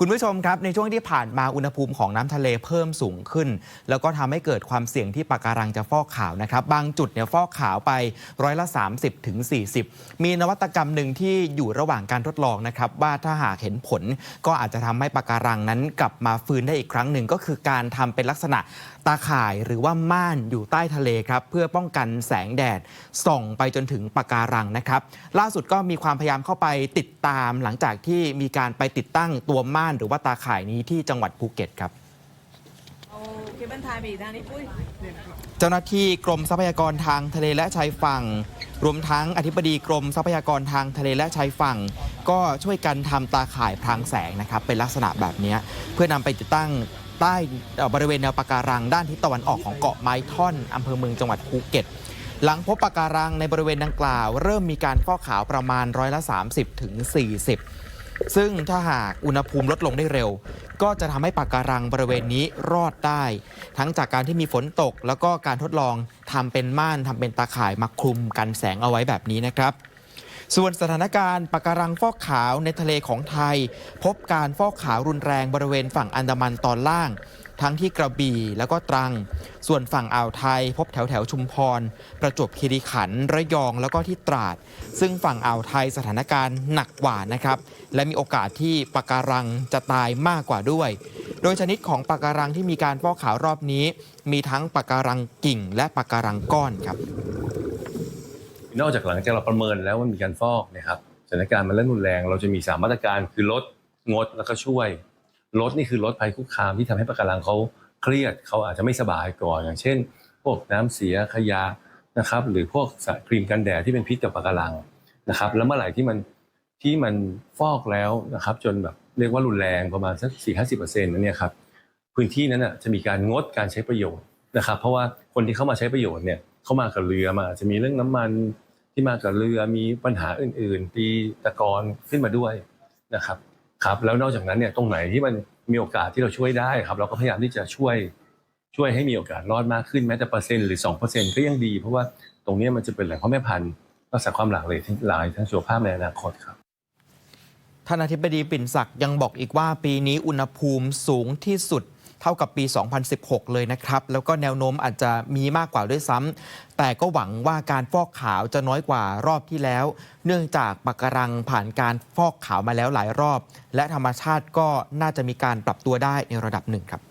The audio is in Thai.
คุณผู้ชมครับในช่วงที่ผ่านมาอุณหภูมิของน้ำทะเลเพิ่มสูงขึ้น แล้วก็ทำให้เกิดความเสี่ยงที่ปะการังจะฟอกขาวนะครับ บางจุดเนี่ยฟอกขาวไปร้อยละ 30ถึง40 มีนวัตกรรมหนึ่งที่อยู่ระหว่างการทดลองนะครับ ว่าถ้าหากเห็นผลก็อาจจะทำให้ปะการังนั้นกลับมาฟื้นได้อีกครั้งหนึ่งก็คือการทำเป็นลักษณะตาข่ายหรือว่าม่านอยู่ใต้ทะเลครับเพื่อป้องกันแสงแดดส่องไปจนถึงปะการังนะครับ ล่าสุดก็มีความพยายามเข้าไปติดตามหลังจากที่มีการไปติดตั้งตัวม่านหรือว่าตาข่ายนี้ที่จังหวัดภูเก็ตครับเอาเคเบิลไทยไปอีกทางนี้ปุ้ยเจ้าหน้าที่กรมทรัพยากรทางทะเลและชายฝั่ง รวมทั้งอธิบดีกรมทรัพยากรทางทะเลและชายฝั่ง ก็ช่วยกันทำตาข่ายพรางแสงนะครับ เป็นลักษณะแบบนี้เพื่อนำไปติดตั้งใต้เอ่อบริเวณแนวปะการังด้านทิศตะวันออกของเกาะไม้ท่อนอำเภอเมืองจังหวัดภูเก็ต หลังพบปะการังในบริเวณดังกล่าว เริ่มมีการฟอกขาวประมาณร้อยละ 30ถึง40 ซึ่งถ้าหากอุณหภูมิลดลงได้เร็ว ก็จะทำให้ปะการังบริเวณนี้รอดได้ ทั้งจากการที่มีฝนตก แล้วก็การทดลองทำเป็นม่านทำเป็นตาข่ายมาคลุมกันแสงเอาไว้แบบนี้นะครับส่วนสถานการณ์ปะการังฟอกขาวในทะเลของไทย พบการฟอกขาวรุนแรงบริเวณฝั่งอันดามันตอนล่าง ทั้งที่กระบี่แล้วก็ตรัง ส่วนฝั่งอ่าวไทย พบแถวแถวชุมพร ประจวบคีรีขันธ์ระยองแล้วก็ที่ตราด ซึ่งฝั่งอ่าวไทยสถานการณ์หนักกว่านะครับ และมีโอกาสที่ปะการังจะตายมากกว่าด้วย โดยชนิดของปะการังที่มีการฟอกขาวรอบนี้ มีทั้งปะการังกิ่ง และปะการังก้อนครับนอกจากหลังจากเราประเมินแล้วว่ามีการฟอกนะครับสถานการณ์มันเริ่มรุนแรง เราจะมีสามมาตรการคือลดงดแล้วก็ช่วย ลดนี่คือลดภัยคุกคามที่ทำให้ปะการังเขาเครียดเขาอาจจะไม่สบายก่อน อย่างเช่น พวกน้ำเสียขยะนะครับ หรือพวกครีมกันแดดที่เป็นพิษต่อปะการังนะครับ แล้วเมื่อไหร่ที่มันที่มันฟอกแล้วนะครับ จนแบบเรียกว่ารุนแรงประมาณสักสี่ห้าสิบเปอร์เซ็นต์นั่นเนี่ยครับพื้นที่นั้นน่ะจะมีการงดการใช้ประโยชน์นะครับ เพราะว่าคนที่เข้ามาใช้ประโยชน์เนี่ยเข้ามากับเรือมาจจะมีเรื่องน้ำมันที่มากับเรือมีปัญหาอื่น ๆ ตีตะกอนขึ้นมาด้วยนะครับ ครับแล้วนอกจากนั้นเนี่ยตรงไหนที่มันมีโอกาสที่เราช่วยได้ครับ เราก็พยายามที่จะช่วยช่วยให้มีโอกาสรอดมากขึ้นแม้แต่เปอร์เซ็นต์หรือ2%ก็ยังดี เพราะว่าตรงนี้มันจะเป็นแหล่งพ่อแม่พันธุ์รักษาความหลากหลายทั้งหลายทั้งสุขภาพในอนาคตครับท่านอธิบดีปิ่นศักดิ์ยังบอกอีกว่าปีนี้อุณหภูมิสูงที่สุด เท่ากับปี 2016 เลยนะครับ แล้วก็แนวโน้มอาจจะมีมากกว่าด้วยซ้ำแต่ก็หวังว่าการฟอกขาวจะน้อยกว่ารอบที่แล้ว เนื่องจากปะการังผ่านการฟอกขาวมาแล้วหลายรอบ และธรรมชาติก็น่าจะมีการปรับตัวได้ในระดับหนึ่งครับ